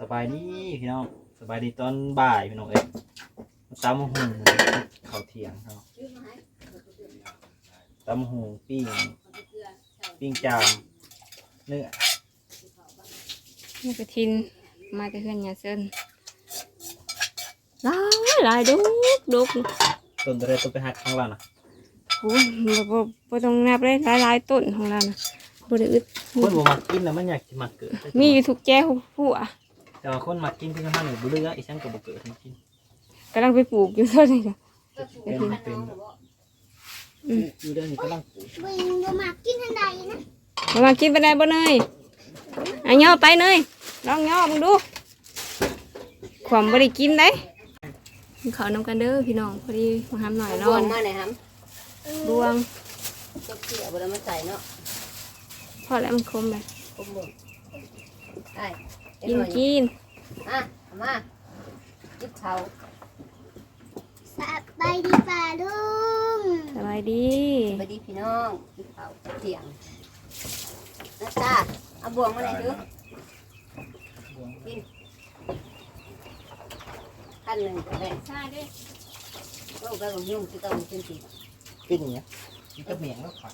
สบายดีพี่น้องสบายดีตอนบ่ายพี่น้องเอ้ยมาตำหุงข้าวเที่ยงเนาะตำหุงปิ้งปิ้งจามเนื้อนี่กระทินมาจากเพื่อนยาเส้นหลายหลายดุกดุกต้นตะเรต้นไปหักข้างล่างนะโอ้ยบ่บ่บ่ต้องนับเลยหลายหลายต้นของเรานะบ่ได้อึดคนบ่มักกินแล้วมันอยากสิมักเกิดมีอยู่ทุกแจ้ทุกผู้อะ แต่ว่าคนมักกินที่ข้างล่างนี่บ่เลือกอีฉันก็บ่เกิดให้กินกำลังไปปลูกอยู่เท่านี้จ้ะเป็นเป็นอยู่เด้อนี่กำลังปลูกวิ่งบ่มากินทันใดนะมามากินไปได้บ่เนยอะย่อไปเนยลองย่อมึงดูความบ่ได้กินได้กินข้าวนํกันเด้อพี่น้องพอดีมาหามหน่อยนรอวนงมาไหนครับบวงก็เกี่ยวบนมาใส่เนาะพอแล้วมันคมเลยคมบ่ได้ กินกินอะเอามาจิบเขาสบายดีป่าลุงสบายดีไปดีพี่น้องจิบเขาเถียงนะจ้าเอาบวงมาไหนดูกินขั้นหนึ่งก็ได้ใช่ดิโลกไปของยุ่งที่ต้องกินสิเป็นอย่างเงี้ยมันก็เหมียงแล้วค่ะ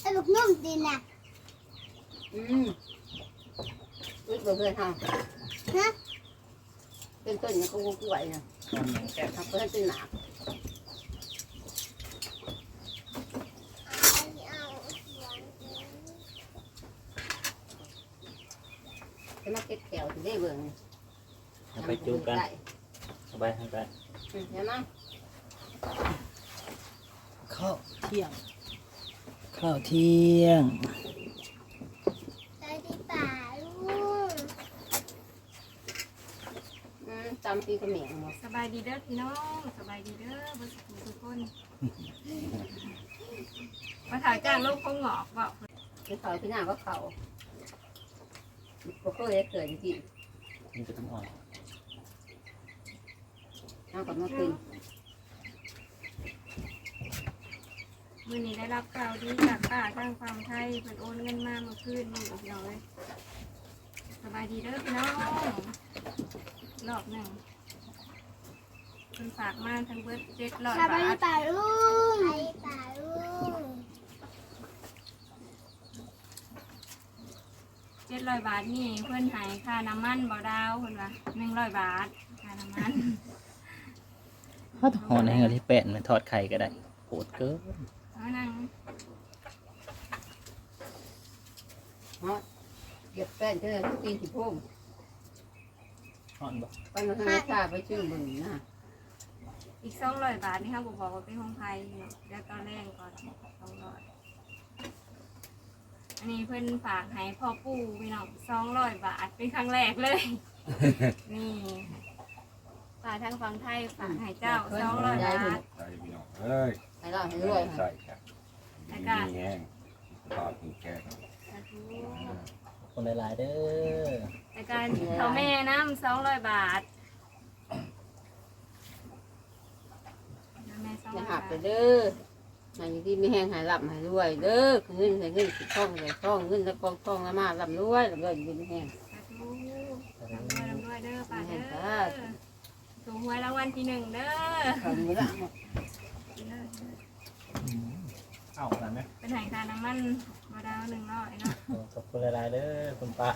ไอ้ลูกนุ่มดินน่ะอืม อึดบ่เพื่อนเฮาฮะเป็นต้นเนี่ยก็งูกล้วยนะตอนเหมียงแก่ทำเพื่อนเป็นหนาจะมาเก็บแถวถึงได้เบิ่งเอาไปจูบกันสบายทางกันเห็นไหมข้าวเที่ยงข้าวเที่ยง สบายดีป่าลุง อืมจำปีกระเหม่งหมดสบายดีเด้อพี่น้องสบายดีเด้อเบดสุขทุกคนมาถ่ายจ้างลูกคงหงอกบอกคือเขาที่หน้าก็เขาก็เคยเกิดจริงนี่จะต้องอ่อนๆน้ากับมาขึ้นมื่อนี้ได้รับข่าวดีจากป้าทางฝั่งไทยเพิ่นโอนเงินมาเมื่อคืนนี่พี่น้องเลยสบายดีเด้อพี่น้อง รอบหนึ่งเพิ่นฝากมาทั้งเบิดเจ็ดร้อยสบายบาดีทป่าลุงสบายดีป่าลุงเจ็ดร้อยบาทนี่เพิ่นใหายค่าน้ำมันบ่ดาวเพิ่นว่าหนึ่งร้อยบาทค่าน้ำมันถ้าหอนให้เงินที่แปดมันทอดไข่ก็ได้โหดเกินเอานั่งเหยียบแป้นเท่าทุกปีสิพุ่ม หอนบ่ไปมาทางชาไปชื่อบึงนะอีกสองร้อยบาทนี่ค่ะบอกว่าเป็นห้องไทยเนาะเดี๋ยวตอนแรกก่อนสองร้อยอันนี้เพิ่นฝากให้พ่อปู่พี่น้องสองร้อยบาทเป็นครั้งแรกเลย นี่ฝากทางฝั่งไทยฝากให้เจ้าสองร้อยบาทใส่พี่น้องเอ้ยให้เราให้ด้วยใส่ครับมีมีแห้งทอดมีแก่ครับสาธุ คนหลายๆเด้อแต่การเขาแม่น้ำสองร้อยบาทแม่สองจะร้อยหับากไปทเด้อหายที่ไม่แห้งหายหลับหายรวยเด้อเงินใส่เงินสิท่องใส่ท่องเงินแล้วกองท่องแล้วมาหลับรวยหลับรวยอยู่ไม่แห้ง สาธุรำด้วยรำด้วยเด้อป้าเด้สาอธุถูกหวยรางวัลที่หนึ่งเด้อเขามือละหมดเอาขนาดไหมเป็นไหค่าน้ำมัน มาดาวหนึ่งร้อยเนาะขอบคุณหลายๆเด้อคุณป้า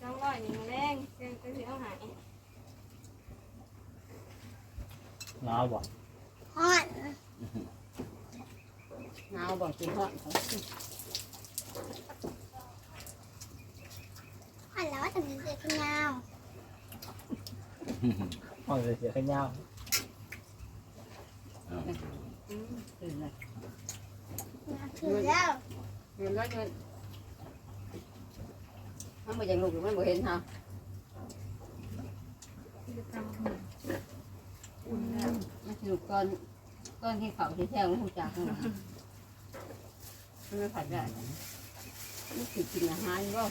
สองร้อยนี่มาแรงเจ้าจะสิเอาหายน้าวบ่ฮอนหนาวบอกกินฮอดเขาฮอนแล้วว่าจะมีเด็กคนยาวห้องเสียๆข้างยาว อืมตื่นเลย ถึงแล้วเงินร้อยเงินมันบ่ยังลูกมันบ่เห็นฮะมันสนุกตอนตอนที่เขาที่แท้มันหูจักมันมันไม่ผัดได้มันคือกินอาหารก็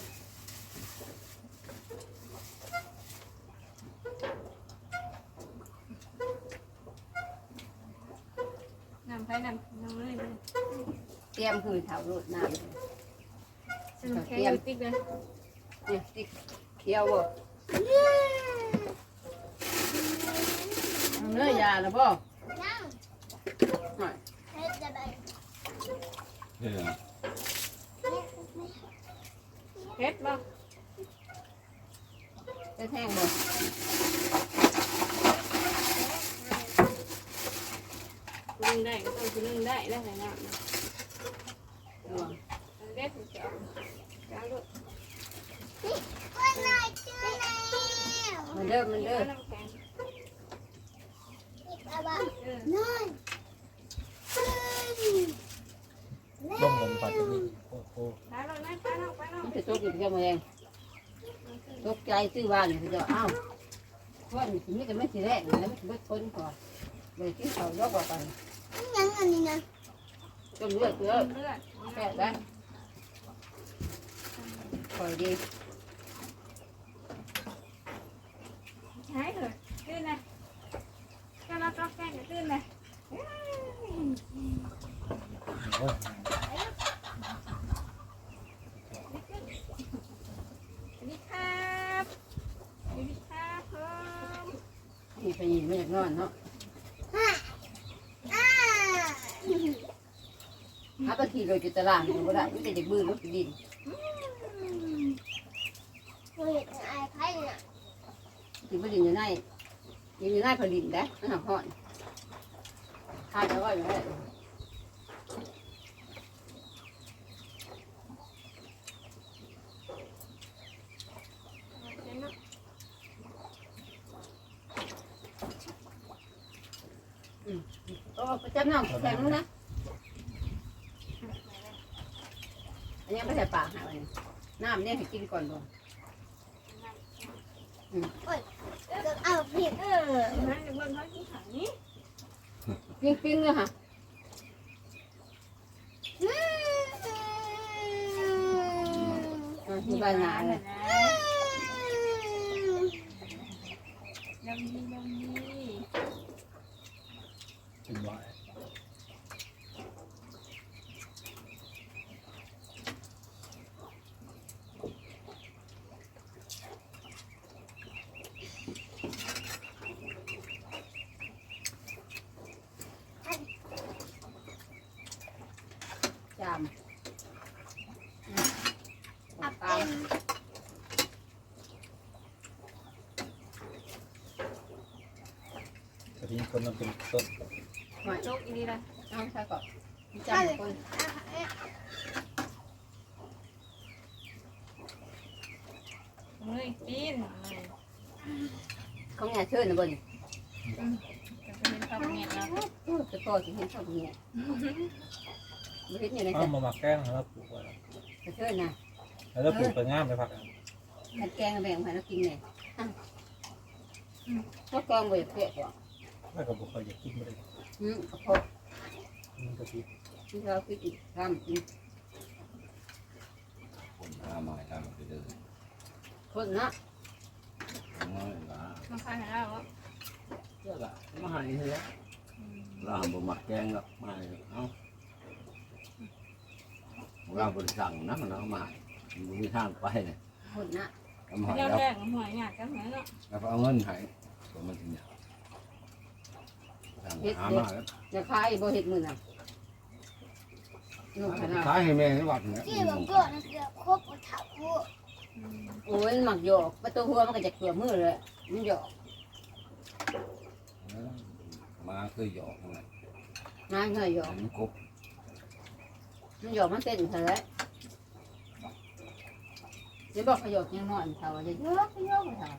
นำไปนำน้ำเลยเตรียมคือเถาโรดน้ำสนุกแค่อยู่ติ๊กเลยเนี่ยติ๊กเคี้ยวบ่เอาเนื้อยาแล้วบ่นั่งหน่อยเฮ็ดจะได้เรื่องเฮ็ดบ่จะแท่งบ่กูนึ่งได้ก็ต้องกูนึ่งได้แล้วแต่น้ำนะ มันเด้อมันนี่เด้อก็น้ำแข็งอีกอะไรบ้างเออนอนขึ้นล่มลมปัดนี่โอ้โหไปลงนะไปลงไปลงมันจะตกอยู่ที่เจ้ามาเองตกใจซื้อบ้านอยู่ที่เจ้าอ้าวว่านี่สิมีแต่ไม่สิแรกแล้วมันสิเบิดคนก่อนเลยที่เขายกออกไปยังอันนี้นะ จนเลือดเลือดเลือดแปะได้ปล่อยดีใช่เลยขึ้นเลยก็รับรับแกงขึ้นเลยโอ้ยสวัสดีครับสวัสดีครับผมนี่ไปยินไม่อยากนอนเนาะ อ่าหาตะขี่เลยจุดตารางอยู่บ่ได้ไม่แต่จะบื้อรถดินเราเห็นไอ้ไพ่น่ะที่บ่ดินอยู่ในอยู่ในผลิตได้มันหักห่อนทานแล้วก็อยู่ได้เห็นเนาะโอ้ประจับน้ำแข็งนะ อันนี้ไม่ใช่ปากหาวันนี้น้ำเนี่ยให้กินก่อนบ่ก็เอาผิดเออนะเดี๋ยวเบิ่งเขาที่ขังนี้ปิ้งปิ้งเลยค่ะอืมอะมีใบหนาเลยลำดีลำดีเป็นไว้ จาม อับ ตา เป็ ม น แต่ที่ คนมันเป็นต้นหน่อยโชคอีดีเลยเอาใช่ก่อนจามคนเฮ้ยปีนเขาแง่เชิญนะบนจะเป็นข้าเงียบแล้วจะพอสิเห็นชอบเงี้ยบ่เห็นอยู่ในเอามาหมักแกงแล้วปลูกไว้จะเชิญนะแล้วปลูกไปง่ามไปพักถ้าแกงแบ่งให้เรากินเนี่ยถ้าแกงบ่อยากเผ็ดหรอ แล้วก็บุกเขาอยากกินไม่ได้อืมเพราะมันก็คิดที่เราคิดอีกทำกินคนหาใหม่แล้วมันไปเดินคนนะน้อยละมาขายให้เราอะเจ้าละมาหายเถอะเราทำบ่หมักแกงหรอกมาเอ้าเราบริสั่งนะมันเอามามันมีทางไปเนี่ยคนนะ เอามาให้เราแล้วแบ่งหอยหยาดกันเหรอเนาะ แล้วก็เอาเงินให้ตัวมันถึงเนี่ ยสั่งหามาแล้วจะขายบ่เห็ดมือน่ะลูกขนาดขายให้แม่ให้วัดเนี่ยที่บอกก่อนนะเดี๋ยวครบอุถาคุโอ้ยมันหมักหยอกประตูหัวมันก็จะเกลือมือเลยมันหยอกมาเคยหยอกอะไรงานเงยหยอกมันครบมันหยอกมันเต้นเท่าไรเดี๋ยวบอกขยอกยังนอนเท่าจะเยอะขยอกเท่า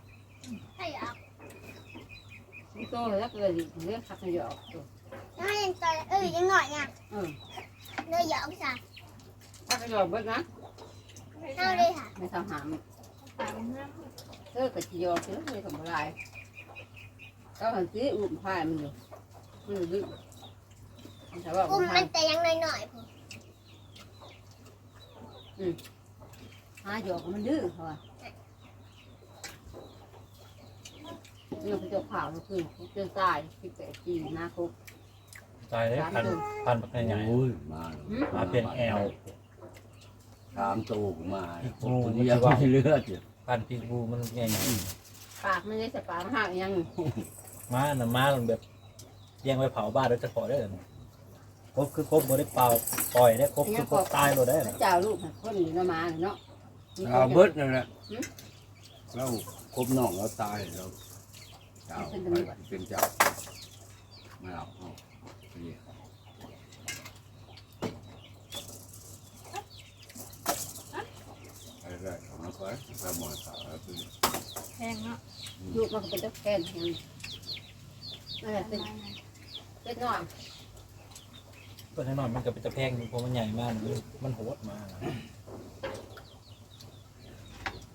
ให้เอา มันโตแล้วเกิดเรื่องขับขยอกตัวถ้ายังตอนเอ้ยยังหน่อยไงเออเลยหยอกจ้ะขับขยอกเบิดนะเอาเลยค่ะไม่ทำหามตามเพื่อนเธอกับจียอเธอไม่ทำอะไรก็หันซีอุ่มพายมันอยู่มันอยู่ดึกมันจะว่าอุ้อุ่มมพามัยนแต่ยังหน่อยๆผมหาหยอกมันดื้อเขาว่า เนี่ยเขาจะผ่ามันคือจนตายสิบแปดปีนะครบตายได้พันพันแบบใหญ่ โอ้ยมามาเป็นแอลทถามตูกมาผมคนนี้ยังไม่เลือดอยู่พันธุ์พิษบูมันใหญ่ปากมันเลยแต่ปากมันหักยังๆมาน่ะมามันแบบเลี้ยงไว้เผาบ้านโดยเฉพาะได้อครบคือครบบ่ได้เป่าปล่อยได้ครบคือครบตายบ่ได้พระเจ้าลูกคนอยู่ละมาเนาะ เอาเบิดนั่นแหละเราครบน้องเราตายเรา เจ้าไปเป็นเจ้าไม่เอาเอานี่ไปเลยเอามาไปไปหมดสาวแล้วคือแพงเนาะลูกมันก็เป็นตัวแกนยังนั่นแหละเป็นเป็นน้อยตัวน้อยๆมันก็เป็นตะแพงอยู่เพราะมันใหญ่มากมันมันโหดมาก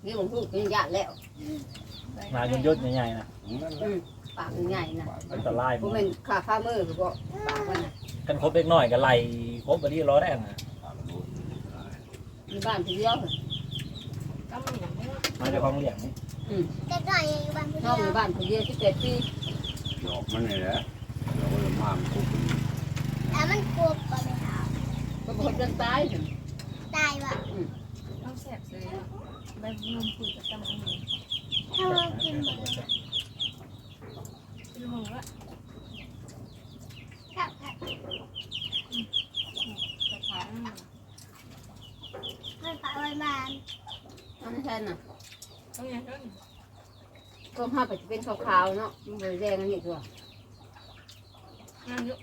นี่ผมพูดเป็นญาติแล้ว มาจนยศใหญ่ๆนะนั่นแหอืละมปากมันใหญ่นะอันตรายผมมากเป็นขาข้ามือหรือว่าปากมันนะกันครบเล็กน้อยก็ไล่ครบไปที่ล้อได้นะตามรู้มีบ้านที่เดียวก็มีอย่างนี้มาจากของเหลี่ยมนี่เด็กหน่อยอยู่บ้านผู้น้องเดีมียวบ้านที่เดียวที่เกิดที่หยอกมันนี่แหละเราก็เลยมามันคุกแล้วมันกลัวปะไม่เอาก็บอกจนตายตายว่ะต้องแสบเลยใบนมปุ๋ยกับตำมือถ้าเรากิ นหมดเป็นหัวครับครับกระถางมันปะไว้บ้านนั่นแทนน่ะต้องอย่างนั้นก็ห้าไปเป็นขาวๆเนาะมันเลยแดงอันนี้ตัวนั่นเยอะ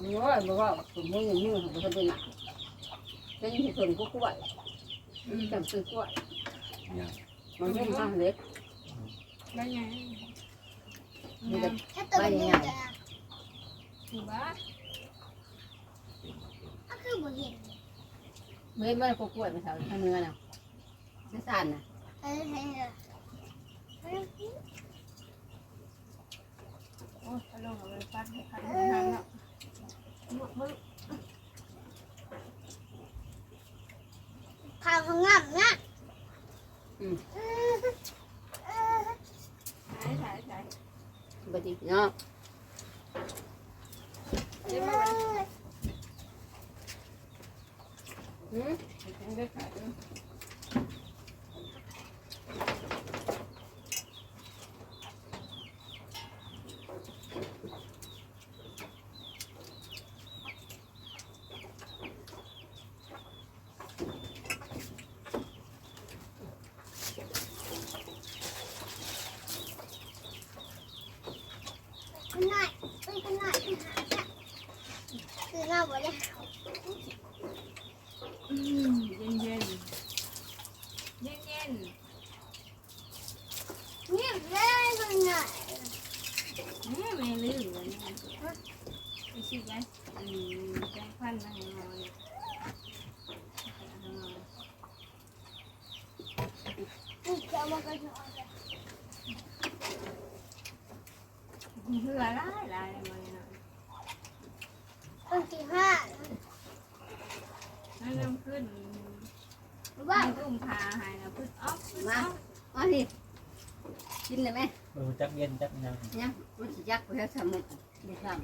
มันว่าบอกว่าผมไม่ยังยืดของคนเป็นหนักเป็นที่ส่วนก็กล้วยจำซื้อกล้วยเนี่ยมันไม่มาเล็ก ได้ไงมีแต่ถ้าตัวมันยังจะถือว่าก็คือบ่เห็นไม่ไม่ก็กล้วยมาแถวทางเนื้อน่ะไม่สั่นน่ะเออเออโอ้ทะลงเอาไปฟัดฟัดทางเนาะหมดมือข้าวเขางับงับใช่ใช่ใช่ บดีเนาะ เดี๋ยวมา อืม ได้ขาย คุณหน่อยคุณหน่อยหาจ้ะ คือเราบ่ได้อืมเย็นเย็นเย็นเย็นเงียบเลยคุณหน่อยแม่ไม่ลืมเลยนะไปชิไงอืมแจ้งพันมาให้นอนนี่เจ้ามันก็จะออกเหือลายลายมาเลย นะต้นที่ห้านั่นเริ่มขึ้นว่าอุ้มพาหายแล้วพึ่งอ๊อฟพึ่งอ๊อฟอ๋อนี่กินเลยไหมเออจักเย็นจักยังเนี่ยมันสิยักไปแล้วสมุนไม่ทำ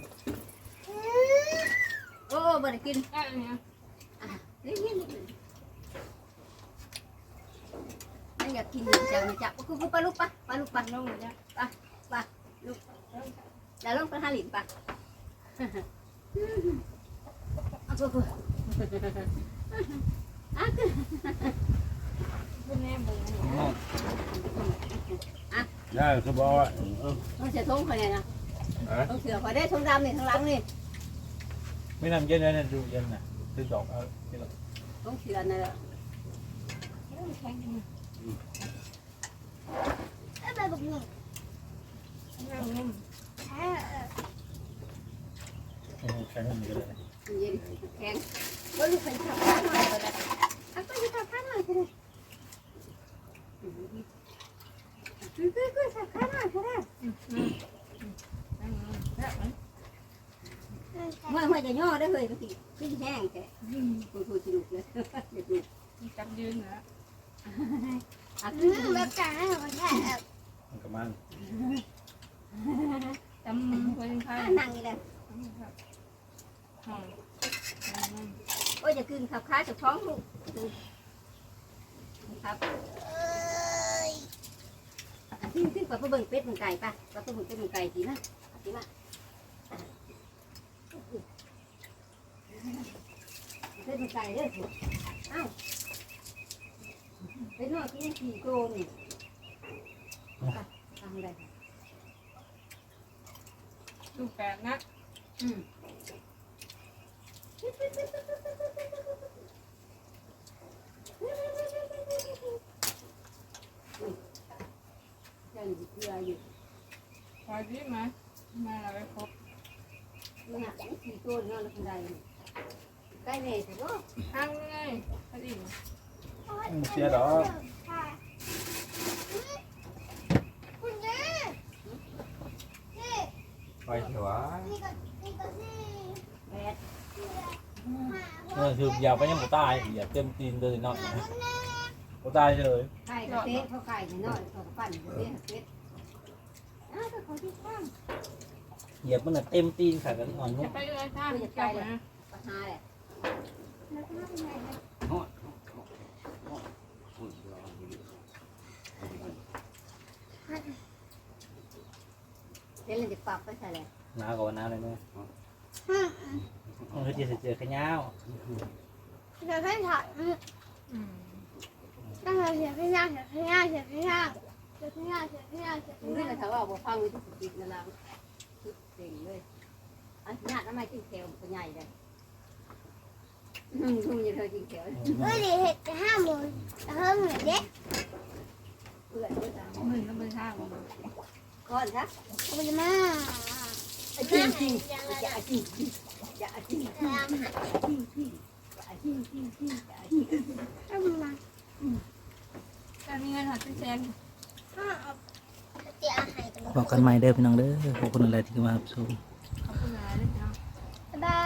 โอ้บ่ได้กินได้เนี่ยนี่นี่ไม่อยากกินจังจับกูกูปลูกปะปลูกปัปะลงเลยจ้ะปะปะลุกแล้วลงไปหาหลินปะ เอากูกูขึ้นแน่เบิ่งเนี่ยได้คือบอกว่าเออต้องเสียทงคนเนี่ยนะต้องเสือคอยได้ทงดำนี่ข้างหลังนี่ไม่นำเย็นเลยนะดูเย็นนะคือดอกเอาที่เราต้องเสือนี่แหละแข็งจริงเอ้ยไปบุกหนึ่ง นั่งนิ่ม เออเออ เออใช้มันก็เลยเย็นแข็งว่าลูกเป็นขับข้าวหน่อยก็ได้เอาไปอยู่กับข้าวหน่อยก็ได้คือคือคือสักข้าวหน่อยก็ได้นั่งนิ่มแล้วมันเออเมื่อเมื่อจะย่อได้เลยก็สิขึ้นแห้งแกคุยคุยสนุกเลยเด็กดูจับยืนเหรออะอืมแบบกลางให้เราแค่มันก็มันจำคนไทยนั่งนี่แหละห้อง โอ้ยจะกินขับค้าจากท้องลูกครับขึ้นขึ้นไปเพื่อเบิ่งเป็ดเบิ่งไก่ปะไปเพื่อเบิ่งเป็ดเบิ่งไก่ทีนะทีละเป็ดเบิ่งไก่เด้ออ้าวเป็ดนอยที่ยังสี่โตนี่ทำอะไรดูแปดนะอืม เจ้าอยู่เพื่ออยู่พอดีไหมมาเราไปครบมันหนักสี่โตนอนแล้วคนใดใกล้เลยแต่ว่าทางไงพอดี เสียดอกค่ะคุณแม่นี่ ไปเถอะวะนี่ก็นี่ก็นี่แปด เออคืออย่าไปยังหมูตายอย่าเต็มตีนเลยเนาะหมูตายเฉยไก่กระเต๊ะเขาไก่น้อยเขาปั่นกระเต๊ะกระเต๊ะอ้าวแต่เขาที่ข้างเหยียบมันน่ะเต็มตีนขากันอ่อนนุ่จะมไปเลยท่านจับนะปัญหาแหละแล้วก็ทำไงนะโอ้ยโอ้ยโอ้ยรออยู่ดิเล่นเล่นจะปรับไปใช่เลยหนาวกว่าน้าเลยไหมอื มมันคือจะเจอขย้าวเดี๋ยวให้ถ่ายอืมต้องเสียพี่ย่างเสียพี่ย่างเสียพี่ย่างเสียพี่ย่างเสียพี่ย่างเสียมึพี่งนี่ย่างเราถามว่าบ่ฟังวิธีสตินั่นละเก่งเลยอันนี้ทำไมจิ้งแถวเป็นใหญ่เลยมึงมึงจะเธอจิ้งแถวเอ้ยเห็ดจะห้าโมงจะเพิ่มเหมือนเด็กเพื่อนเพื่อนมือก็มือท่าก้อนครับมันจะมาจริงจริงอย่าจริงอย่าจริงตามหาจริงจริงอย่าจริงจริง จริงอย่าจริงถ้ามาจะมีเงินหาเป็นแสนถ้าเอาเตี๋ยอาหารกันบอกกันใหม่เด้อพี่น้องเด้อขอบคุณอะไรที่มารับชมขอบคุณหลายเลยเนาะบ๊ายบา